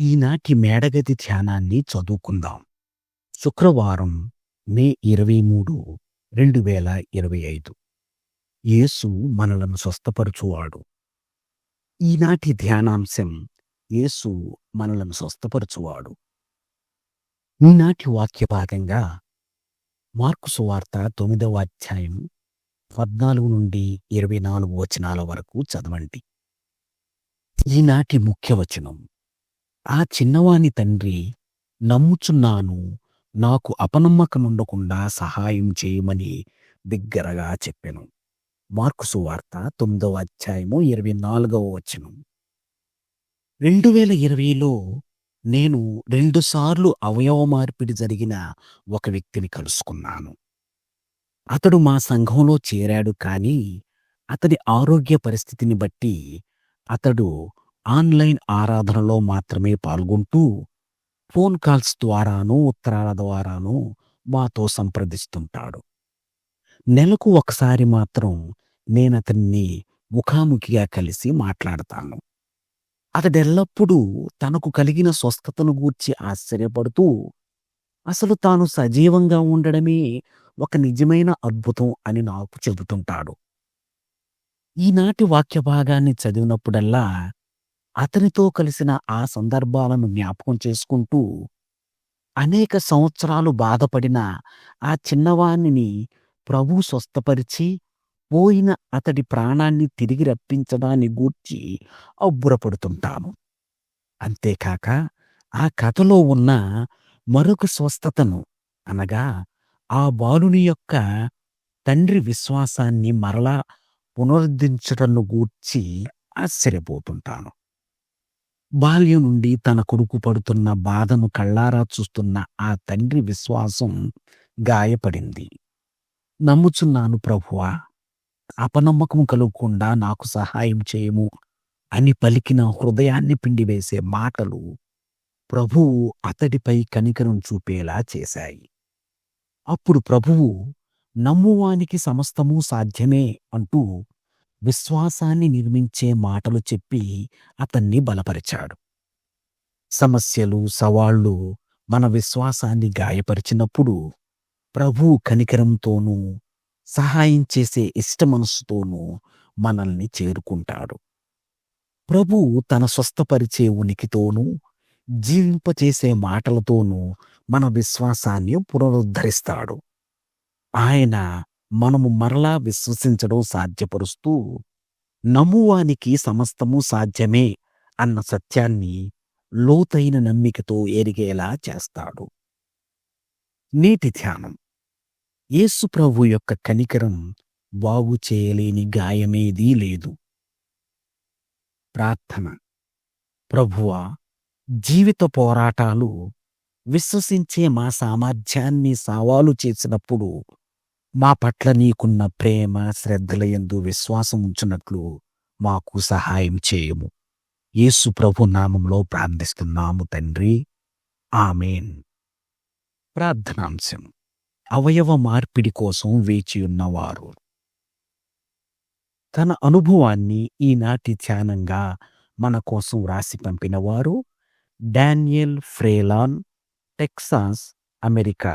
ఈనాటి మేడగది ధ్యానాన్ని చదువుకుందాం. శుక్రవారం మే ఇరవై మూడు రెండు వేల ఇరవై ఐదు. యేసు మనలను స్వస్థపరచువాడు. ఈనాటి ధ్యానాంశం యేసు మనలను స్వస్థపరచువాడు. ఈనాటి వాక్య భాగంగా మార్కు సువార్త తొమ్మిదవ అధ్యాయం పద్నాలుగు నుండి ఇరవై నాలుగు వచనాల వరకు చదవండి. ఈనాటి ముఖ్య వచనం ఆ చిన్నవాని తండ్రి నమ్ముచున్నాను నాకు అపనమ్మకముండకుండా సహాయం చేయమని బిగ్గరగా చెప్పెను. మార్కు సువార్త తొమ్మిదవ అధ్యాయము ఇరవై నాలుగవ వచనం. రెండు వేల ఇరవైలో నేను రెండుసార్లు అవయవ మార్పిడి జరిగిన ఒక వ్యక్తిని కలుసుకున్నాను. అతడు మా సంఘంలో చేరాడు కానీ అతడి ఆరోగ్య పరిస్థితిని బట్టి అతడు ఆన్లైన్ ఆరాధనలో మాత్రమే పాల్గొంటూ ఫోన్ కాల్స్ ద్వారానూ ఉత్తరాల ద్వారానూ మాతో సంప్రదిస్తుంటాడు. నెలకు ఒకసారి మాత్రం నేనతన్ని ముఖాముఖిగా కలిసి మాట్లాడతాను. అతడెల్లప్పుడూ తనకు కలిగిన స్వస్థతను గూర్చి ఆశ్చర్యపడుతూ అసలు తాను సజీవంగా ఉండడమే ఒక నిజమైన అద్భుతం అని నాకు చెబుతుంటాడు. ఈనాటి వాక్య భాగాన్ని చదివినప్పుడల్లా అతనితో కలిసిన ఆ సందర్భాలను జ్ఞాపకం చేసుకుంటూ అనేక సంవత్సరాలు బాధపడిన ఆ చిన్నవాణ్ణిని ప్రభు స్వస్థపరిచి పోయిన అతడి ప్రాణాన్ని తిరిగి రప్పించడాన్ని గూర్చి అబ్బురపడుతుంటాను. అంతేకాక ఆ కథలో ఉన్న మరొక స్వస్థతను అనగా ఆ బాలుని యొక్క తండ్రి విశ్వాసాన్ని మరలా పునరుద్ధరించటను గూర్చి ఆశ్చర్యపోతుంటాను. బాల్యం నుండి తన కొడుకు పడుతున్న బాధను కళ్ళారా చూస్తున్న ఆ తండ్రి విశ్వాసం గాయపడింది. నమ్ముచున్నాను ప్రభువా అపనమ్మకం కలుగకుండా నాకు సహాయం చేయము అని పలికిన హృదయాన్ని పిండివేసే మాటలు ప్రభువు అతడిపై కనికరం చూపేలా చేశాయి. అప్పుడు ప్రభువు నమ్మువానికి సమస్తము సాధ్యమే అంటూ విశ్వాసాన్ని నిర్మించే మాటలు చెప్పి అతన్ని బలపరిచాడు. సమస్యలు సవాళ్ళు మన విశ్వాసాన్ని గాయపరిచినప్పుడు ప్రభు కనికరంతోనూ సహాయం చేసే ఇష్టమనస్సుతోనూ మనల్ని చేరుకుంటాడు. ప్రభు తన స్వస్థపరిచే ఉనికితోనూ జీవింపచేసే మాటలతోనూ మన విశ్వాసాన్ని పునరుద్ధరిస్తాడు. ఆయన మనము మరలా విశ్వసించడం సాధ్యపరుస్తూ నమ్మువానికి సమస్తము సాధ్యమే అన్న సత్యాన్ని లోతైన నమ్మికతో ఎరిగేలా చేస్తాడు. నీటి ధ్యానం. యేసుప్రభు యొక్క కనికరం బాగు చేయలేని గాయమేదీ లేదు. ప్రార్థన. ప్రభువా జీవిత పోరాటాలు విశ్వసించే మా సామర్థ్యాన్ని సవాలు చేసినప్పుడు మా పట్ల నీకున్న ప్రేమ శ్రద్ధల యందు విశ్వాసం ఉంచున్నట్లు మాకు సహాయం చేయము. యేసు ప్రభు నామంలో ప్రార్థిస్తున్నాము తండ్రి. ఆమెన్. ప్రార్థనాంశం. అవయవ మార్పిడి కోసం వేచియున్నవారు తన అనుభవాన్ని ఈనాటి ధ్యానంగా మన కోసం రాసి పంపినవారు డానియల్ ఫ్రేలాన్ టెక్సాస్ అమెరికా.